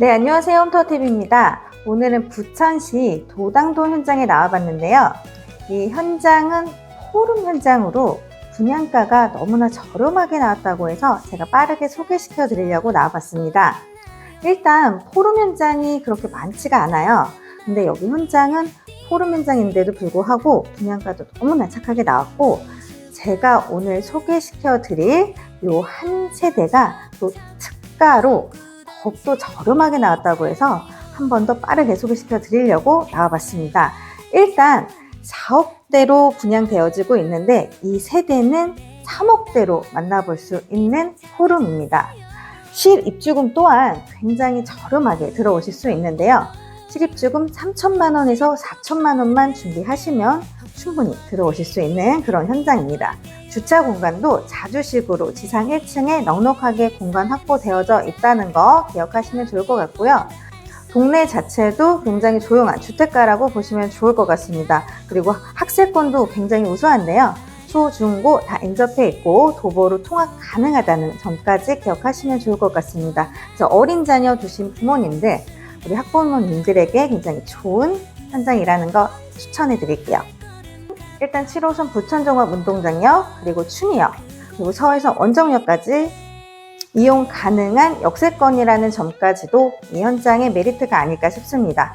네, 안녕하세요. 홈터팁입니다. 오늘은 부천시 도당동 현장에 나와봤는데요. 이 현장은 포rum 현장으로 분양가가 너무나 저렴하게 나왔다고 해서 제가 빠르게 소개시켜 드리려고 나와봤습니다. 일단 포rum 현장이 그렇게 많지가 않아요. 근데 여기 현장은 포rum 현장인데도 불구하고 분양가도 너무나 착하게 나왔고 제가 오늘 소개시켜 드릴 요 한 세대가 또 특가로 더욱더 저렴하게 나왔다고 해서 한 번 더 빠르게 소개시켜 드리려고 나와봤습니다. 일단 4억대로 분양되어지고 있는데 이 세대는 3억대로 만나볼 수 있는 포rum입니다. 실입주금 또한 굉장히 저렴하게 들어오실 수 있는데요. 실입주금 3천만 원에서 4천만 원만 준비하시면 충분히 들어오실 수 있는 그런 현장입니다. 주차 공간도 자주식으로 지상 1층에 넉넉하게 공간 확보되어져 있다는 거 기억하시면 좋을 것 같고요. 동네 자체도 굉장히 조용한 주택가라고 보시면 좋을 것 같습니다. 그리고 학세권도 굉장히 우수한데요. 초, 중, 고 다 인접해 있고 도보로 통학 가능하다는 점까지 기억하시면 좋을 것 같습니다. 그래서 어린 자녀 두신 부모님들, 우리 학부모님들에게 굉장히 좋은 현장이라는 거 추천해 드릴게요. 일단 7호선 부천종합 운동장역, 그리고 춘희역, 그리고 서해선 원정역까지 이용 가능한 역세권이라는 점까지도 이 현장의 메리트가 아닐까 싶습니다.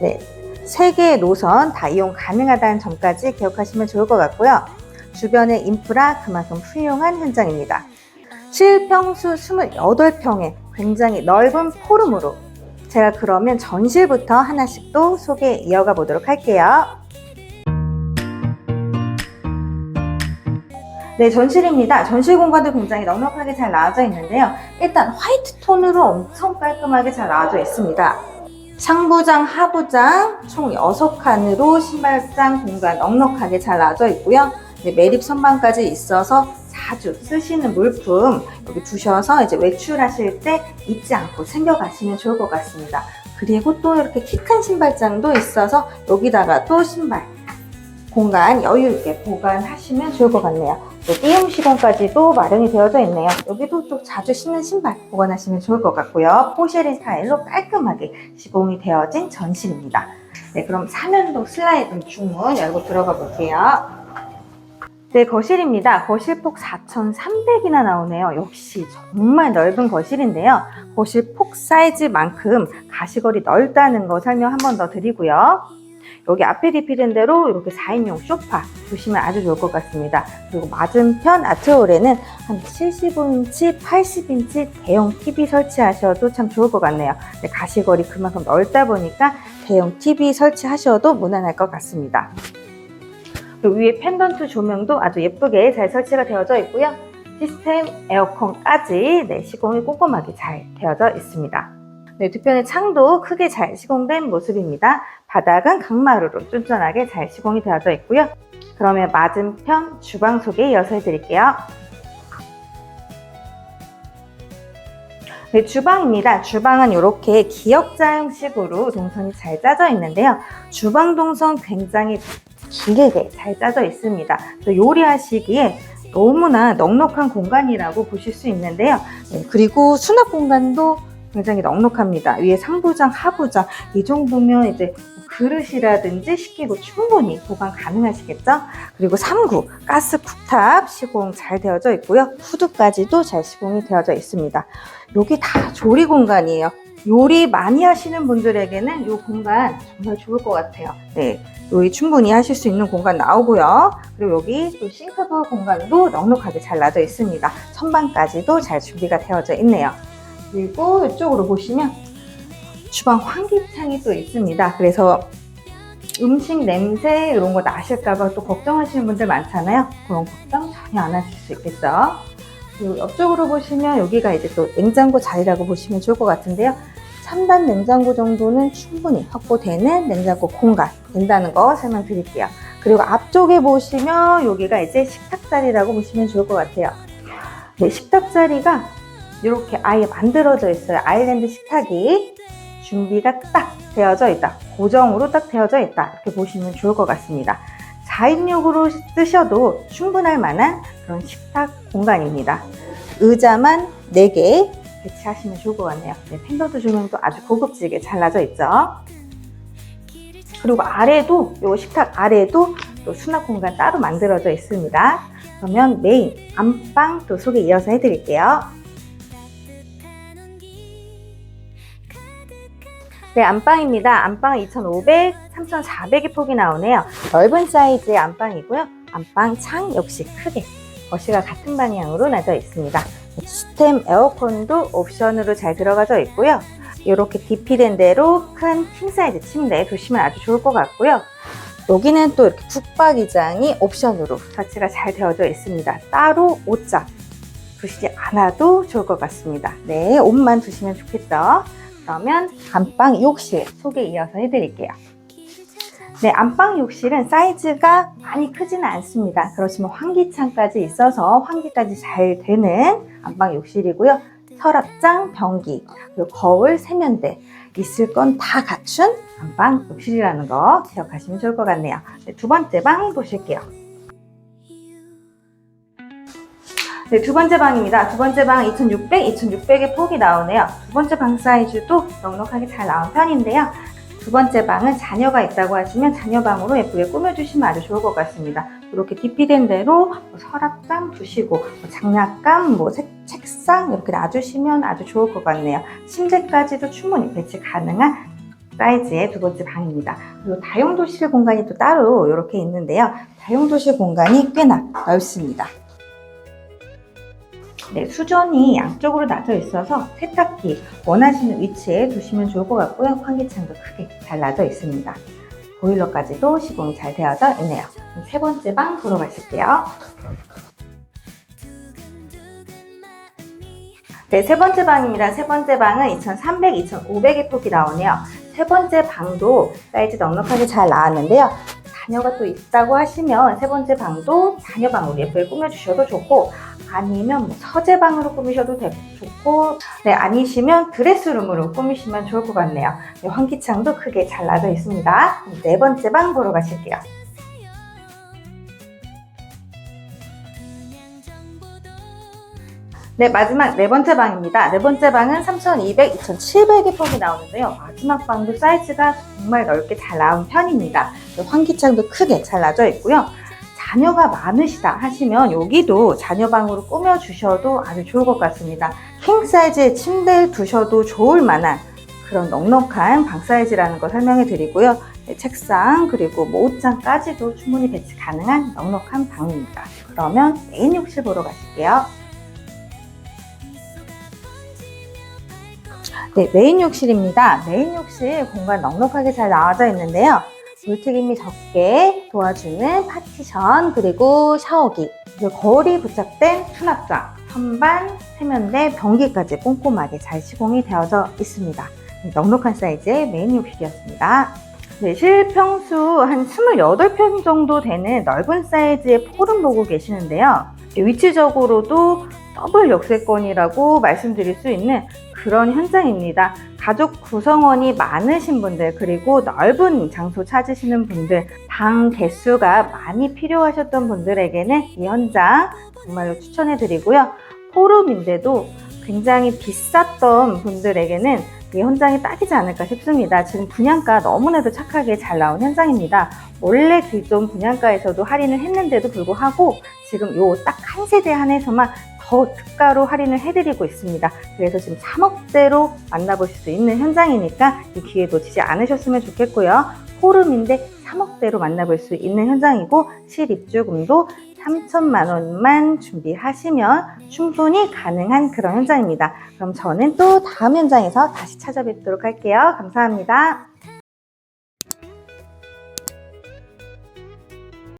네. 세 개의 노선 다 이용 가능하다는 점까지 기억하시면 좋을 것 같고요. 주변의 인프라 그만큼 훌륭한 현장입니다. 실평수 28평에 굉장히 넓은 포rum으로 제가 그러면 전실부터 하나씩 또 소개 이어가 보도록 할게요. 네, 전실입니다. 전실 공간도 굉장히 넉넉하게 잘 나와져 있는데요. 일단 화이트 톤으로 엄청 깔끔하게 잘 나와져 있습니다. 상부장, 하부장 총 6칸으로 신발장 공간 넉넉하게 잘 나와져 있고요. 네, 매립 선반까지 있어서 자주 쓰시는 물품 여기 두셔서 이제 외출하실 때 잊지 않고 챙겨가시면 좋을 것 같습니다. 그리고 또 이렇게 키 큰 신발장도 있어서 여기다가 또 신발 공간 여유 있게 보관하시면 좋을 것 같네요. 또 띄움 시공까지도 마련이 되어져 있네요. 여기도 또 자주 신는 신발 보관하시면 좋을 것 같고요. 포쉐린 스타일로 깔끔하게 시공이 되어진 전실입니다. 네, 그럼 사면도 슬라이드 중문 열고 들어가 볼게요. 네, 거실입니다. 거실 폭 4,300이나 나오네요. 역시 정말 넓은 거실인데요. 거실 폭 사이즈만큼 가시거리 넓다는 거 설명 한 번 더 드리고요. 여기 앞에 디피된 대로 이렇게 4인용 소파 두시면 아주 좋을 것 같습니다. 그리고 맞은편 아트홀에는 한 75인치, 80인치 대형 TV 설치하셔도 참 좋을 것 같네요. 네, 가시거리 그만큼 넓다 보니까 대형 TV 설치하셔도 무난할 것 같습니다. 그리고 위에 펜던트 조명도 아주 예쁘게 잘 설치가 되어져 있고요. 시스템 에어컨까지 네, 시공이 꼼꼼하게 잘 되어져 있습니다. 네, 뒤편의 창도 크게 잘 시공된 모습입니다. 바닥은 강마루로 쫀쫀하게 잘 시공이 되어져 있고요. 그러면 맞은편 주방 소개 이어서 해드릴게요. 네, 주방입니다. 주방은 이렇게 기역자 형식으로 동선이 잘 짜져 있는데요. 주방 동선 굉장히 길게 잘 짜져 있습니다. 요리하시기에 너무나 넉넉한 공간이라고 보실 수 있는데요. 네, 그리고 수납 공간도 굉장히 넉넉합니다. 위에 상부장, 하부장 이 정도면 이제 뭐 그릇이라든지 식기구 충분히 보관 가능하시겠죠? 그리고 3구 가스 쿡탑 시공 잘 되어져 있고요. 후드까지도 잘 시공이 되어져 있습니다. 여기 다 조리 공간이에요. 요리 많이 하시는 분들에게는 이 공간 정말 좋을 것 같아요. 네, 요리 충분히 하실 수 있는 공간 나오고요. 그리고 여기 또 싱크볼 공간도 넉넉하게 잘 놔져 있습니다. 선반까지도 잘 준비가 되어져 있네요. 그리고 이쪽으로 보시면 주방 환기창이 또 있습니다. 그래서 음식 냄새 이런 거 나실까봐 또 걱정하시는 분들 많잖아요. 그런 걱정 전혀 안 하실 수 있겠죠. 그리고 옆쪽으로 보시면 여기가 이제 또 냉장고 자리라고 보시면 좋을 것 같은데요. 3단 냉장고 정도는 충분히 확보되는 냉장고 공간 된다는 거 설명드릴게요. 그리고 앞쪽에 보시면 여기가 이제 식탁 자리라고 보시면 좋을 것 같아요. 네, 식탁 자리가 이렇게 아예 만들어져 있어요. 아일랜드 식탁이 준비가 딱 되어져 있다. 고정으로 딱 되어져 있다. 이렇게 보시면 좋을 것 같습니다. 4인용으로 쓰셔도 충분할 만한 그런 식탁 공간입니다. 의자만 4개 배치하시면 좋을 것 같네요. 네, 펜더드 조명도 아주 고급지게 잘라져 있죠. 그리고 아래도 요 식탁 아래도 또 수납 공간 따로 만들어져 있습니다. 그러면 메인 안방 또 소개 이어서 해드릴게요. 네, 안방입니다. 안방 2,500, 3,400의 폭이 나오네요. 넓은 사이즈의 안방이고요. 안방 창 역시 크게 거실과 같은 방향으로 나져 있습니다. 시스템 에어컨도 옵션으로 잘 들어가져 있고요. 이렇게 DP된 대로 큰 킹사이즈 침대 두시면 아주 좋을 것 같고요. 여기는 또 이렇게 북박이장이 옵션으로 설치가 잘 되어져 있습니다. 따로 옷장 두시지 않아도 좋을 것 같습니다. 네, 옷만 두시면 좋겠죠. 그러면 안방 욕실 소개 이어서 해드릴게요. 네, 안방 욕실은 사이즈가 많이 크지는 않습니다. 그렇지만 환기창까지 있어서 환기까지 잘 되는 안방 욕실이고요. 서랍장, 변기, 그리고 거울, 세면대 있을 건 다 갖춘 안방 욕실이라는 거 기억하시면 좋을 것 같네요. 네, 두 번째 방 보실게요. 네, 두 번째 방입니다. 두 번째 방 2600, 2600의 폭이 나오네요. 두 번째 방 사이즈도 넉넉하게 잘 나온 편인데요. 두 번째 방은 자녀가 있다고 하시면 자녀 방으로 예쁘게 꾸며주시면 아주 좋을 것 같습니다. 이렇게 DP된 대로 뭐 서랍장 두시고 뭐 장난감, 뭐 책, 책상 이렇게 놔주시면 아주 좋을 것 같네요. 침대까지도 충분히 배치 가능한 사이즈의 두 번째 방입니다. 그리고 다용도실 공간이 또 따로 이렇게 있는데요. 다용도실 공간이 꽤나 넓습니다. 네, 수전이 양쪽으로 나져 있어서 세탁기 원하시는 위치에 두시면 좋을 것 같고요. 환기창도 크게 잘 나져 있습니다. 보일러까지도 시공이 잘 되어져 있네요. 세 번째 방 보러 가실게요. 네, 세 번째 방입니다. 세 번째 방은 2,300, 2,500의 폭이 나오네요. 세 번째 방도 사이즈 넉넉하게 잘 나왔는데요. 자녀가 또 있다고 하시면 세 번째 방도 자녀 방으로 예쁘게 꾸며주셔도 좋고 아니면 뭐 서재방으로 꾸미셔도 되- 좋고 네, 아니시면 드레스룸으로 꾸미시면 좋을 것 같네요. 네, 환기창도 크게 잘 나져 있습니다. 네 번째 방 보러 가실게요. 네, 마지막 네 번째 방입니다. 네 번째 방은 3,200, 2,700의 폭이 나오는데요. 마지막 방도 사이즈가 정말 넓게 잘 나온 편입니다. 네, 환기창도 크게 잘 나져 있고요. 자녀가 많으시다 하시면 여기도 자녀방으로 꾸며주셔도 아주 좋을 것 같습니다. 킹 사이즈의 침대를 두셔도 좋을 만한 그런 넉넉한 방 사이즈라는 거 설명해 드리고요. 네, 책상 그리고 뭐 옷장까지도 충분히 배치 가능한 넉넉한 방입니다. 그러면 메인 욕실 보러 가실게요. 네, 메인 욕실입니다. 메인 욕실 공간 넉넉하게 잘 나와져 있는데요. 물튀김이 적게 도와주는 파티션 그리고 샤워기 거울이 부착된 수납장 선반, 세면대, 변기까지 꼼꼼하게 잘 시공이 되어져 있습니다. 넉넉한 사이즈의 메인 욕실이었습니다. 네, 실평수 한 28평 정도 되는 넓은 사이즈의 폴은 보고 계시는데요. 위치적으로도 더블 역세권이라고 말씀드릴 수 있는 그런 현장입니다. 가족 구성원이 많으신 분들 그리고 넓은 장소 찾으시는 분들 방 개수가 많이 필요하셨던 분들에게는 이 현장 정말로 추천해 드리고요. 포rum인데도 굉장히 비쌌던 분들에게는 이 현장이 딱이지 않을까 싶습니다. 지금 분양가 너무나도 착하게 잘 나온 현장입니다. 원래 기존 분양가에서도 할인을 했는데도 불구하고 지금 요 딱 한 세대 한해서만 더 특가로 할인을 해드리고 있습니다. 그래서 지금 3억대로 만나보실 수 있는 현장이니까 이 기회 놓치지 않으셨으면 좋겠고요. 포름인데 3억대로 만나볼 수 있는 현장이고 실입주금도 3천만 원만 준비하시면 충분히 가능한 그런 현장입니다. 그럼 저는 또 다음 현장에서 다시 찾아뵙도록 할게요. 감사합니다.